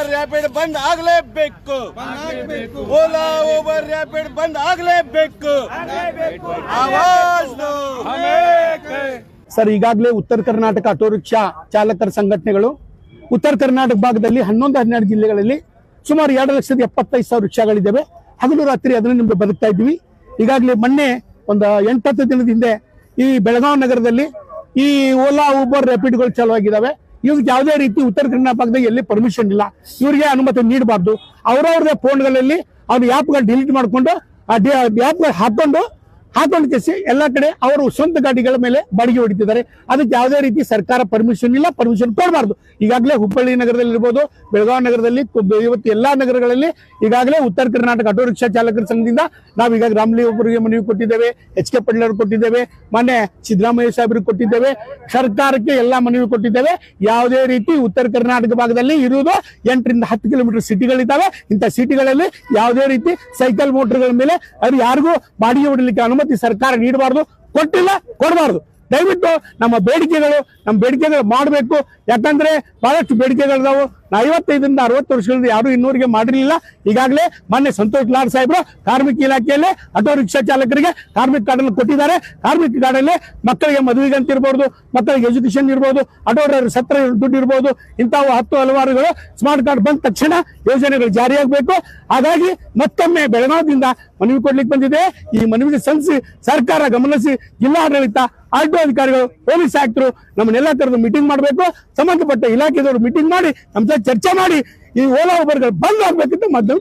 Uber rapid ಬಂದ್ ಆಗ್ಲೇಬೇಕು. Ola over rapid ಬಂದ್ ಆಗ್ಲೇಬೇಕು. Sir ಈಗಾಗಲೇ ಉತ್ತರ ಕರ್ನಾಟಕ ಆಟೋ ರಿಕ್ಷಾ ಚಾಲಕರ ಸಂಘಟನೆಗಳು ಉತ್ತರ ಕರ್ನಾಟಕ ಭಾಗದಲ್ಲಿ ಹನ್ನೊಂದು ಹನ್ನೆರಡು ಜಿಲ್ಲೆಗಳಲ್ಲಿ ಸುಮಾರು ಎರಡು ಲಕ್ಷದ ಎಪ್ಪತ್ತೈದು ಸಾವಿರ ರಿಕ್ಷಾಗಳಿದ್ದಾವೆ. ಹಗಲು ರಾತ್ರಿ ಅದನ್ನ ನಿಮಗೆ ಬದುಕ್ತಾ ಇದ್ವಿ ಈಗಾಗಲೇ ಮೊನ್ನೆ ಒಂದು ಎಂಟತ್ತು ದಿನದ ಹಿಂದೆ ಈ ಬೆಳಗಾವಿ ನಗರದಲ್ಲಿ ಈ ಓಲಾ ಊಬರ್ ರ್ಯಾಪಿಡ್ಗಳು ಚಾಲುವಾಗಿದ್ದಾವೆ. ಇವ್ರಿಗೆ ಯಾವುದೇ ರೀತಿ ಉತ್ತರ ಭಾಗದಾಗ ಎಲ್ಲಿ ಪರ್ಮಿಷನ್ ಇಲ್ಲ, ಇವರಿಗೆ ಅನುಮತಿ ನೀಡಬಾರ್ದು. ಅವರವ್ರದೇ ಫೋನ್ಗಳಲ್ಲಿ ಅವ್ರ ಆ್ಯಪ್ಗಳು ಡಿಲೀಟ್ ಮಾಡಿಕೊಂಡು, ಆ ಆ್ಯಪ್ಗಳು ಹಾಕೊಂಡು ಹಾಕೊಂಡು ಕೇಸಿ ಎಲ್ಲಾ ಕಡೆ ಅವರು ಸ್ವಂತ ಗಾಡಿಗಳ ಮೇಲೆ ಬಾಡಿಗೆ ಹೊಡಿತಿದ್ದಾರೆ. ಅದಕ್ಕೆ ಯಾವುದೇ ರೀತಿ ಸರ್ಕಾರ ಪರ್ಮಿಷನ್ ಇಲ್ಲ ಪರ್ಮಿಷನ್ ಕೊಡಬಾರ್ದು. ಈಗಾಗಲೇ ಹುಬ್ಬಳ್ಳಿ ನಗರದಲ್ಲಿ ಇರ್ಬೋದು, ಬೆಳಗಾವಿ ನಗರದಲ್ಲಿ ಇವತ್ತು ಎಲ್ಲಾ ನಗರಗಳಲ್ಲಿ ಈಗಾಗಲೇ ಉತ್ತರ ಕರ್ನಾಟಕ ಆಟೋ ರಿಕ್ಷಾ ಚಾಲಕರ ಸಂಘದಿಂದ ನಾವು ಈಗ ರಾಮ್ಲಿ ಒಬ್ಬರಿಗೆ ಮನವಿ ಕೊಟ್ಟಿದ್ದೇವೆ, ಎಚ್ ಕೆ ಪಟ್ಲರ್ ಕೊಟ್ಟಿದ್ದೇವೆ, ಮೊನ್ನೆ ಸಿದ್ದರಾಮಯ್ಯ ಸಾಹೇಬರಿಗೆ ಕೊಟ್ಟಿದ್ದೇವೆ, ಸರ್ಕಾರಕ್ಕೆ ಎಲ್ಲಾ ಮನವಿ ಕೊಟ್ಟಿದ್ದೇವೆ. ಯಾವುದೇ ರೀತಿ ಉತ್ತರ ಕರ್ನಾಟಕ ಭಾಗದಲ್ಲಿ ಇರುವುದು ಎಂಟರಿಂದ ಹತ್ತು ಕಿಲೋಮೀಟರ್ ಸಿಟಿಗಳಿದ್ದಾವೆ. ಇಂಥ ಸಿಟಿಗಳಲ್ಲಿ ಯಾವುದೇ ರೀತಿ ಸೈಕಲ್ ಮೋಟರ್ಗಳ ಮೇಲೆ ಅವ್ರು ಯಾರಿಗೂ ಬಾಡಿಗೆ ಹೊಡಲಿಕ್ಕೆ ಅನುಮತಿ ಸರ್ಕಾರ ನೀಡಬಾರ್ದು ಕೊಟ್ಟಿಲ್ಲ ಕೊಡಬಾರ್ದು. ದಯವಿಟ್ಟು ನಮ್ಮ ಬೇಡಿಕೆಗಳು ನಮ್ಮ ಬೇಡಿಕೆಗಳು ಮಾಡಬೇಕು. ಯಾಕಂದ್ರೆ ಬಹಳಷ್ಟು ಬೇಡಿಕೆಗಳಿದಾವು. ಐವತ್ತೈದರಿಂದ ಅರವತ್ತು ವರ್ಷಗಳಿಂದ ಯಾರು ಇನ್ನೂರಿಗೆ ಮಾಡಿರಲಿಲ್ಲ. ಈಗಾಗಲೇ ಮೊನ್ನೆ ಸಂತೋಷ್ ಲಾಡ್ ಸಾಹೇಬರು ಕಾರ್ಮಿಕ ಇಲಾಖೆಯಲ್ಲಿ ಆಟೋ ರಿಕ್ಷಾ ಚಾಲಕರಿಗೆ ಕಾರ್ಮಿಕ ಕಾರ್ಡ್ ಕೊಟ್ಟಿದ್ದಾರೆ. ಕಾರ್ಮಿಕ ಕಾರ್ಡಲ್ಲಿ ಮಕ್ಕಳಿಗೆ ಮದುವೆಗೆ ಅಂತ ಮಕ್ಕಳಿಗೆ ಎಜುಕೇಶನ್ ಇರ್ಬೋದು ಆಟೋ ಡ್ರೈವರ್ ಸತ್ರ ದುಡ್ಡು ಇರ್ಬೋದು, ಇಂಥವು ಹತ್ತು ಹಲವಾರುಗಳು ಸ್ಮಾರ್ಟ್ ಕಾರ್ಡ್ ಬಂದ ತಕ್ಷಣ ಯೋಜನೆಗಳು ಜಾರಿಯಾಗಬೇಕು ಹಾಗಾಗಿ ಮತ್ತೊಮ್ಮೆ ಬೆಳಗಾವಿಯಿಂದ ಮನವಿ ಕೊಡ್ಲಿಕ್ಕೆ ಬಂದಿದೆ. ಈ ಮನವಿಗೆ ಸಂಸಿ ಸರ್ಕಾರ ಗಮನಿಸಿ ಜಿಲ್ಲಾಡಳಿತ ಆಟೋ ಅಧಿಕಾರಿಗಳು, ಪೊಲೀಸ್ ಆಯುಕ್ತರು ನಮ್ಮನ್ನೆಲ್ಲ ಥರದ ಮೀಟಿಂಗ್ ಮಾಡಬೇಕು. ಸಂಬಂಧಪಟ್ಟ ಇಲಾಖೆದವರು ಮೀಟಿಂಗ್ ಮಾಡಿ ನಮ್ಮ ಚರ್ಚೆ ಮಾಡಿ ಈ ಓಲಾ ಉಬರ್ಗಳು ಬಂದ್ ಆಗ್ಬೇಕಂತ ಮಧ್ಯಮ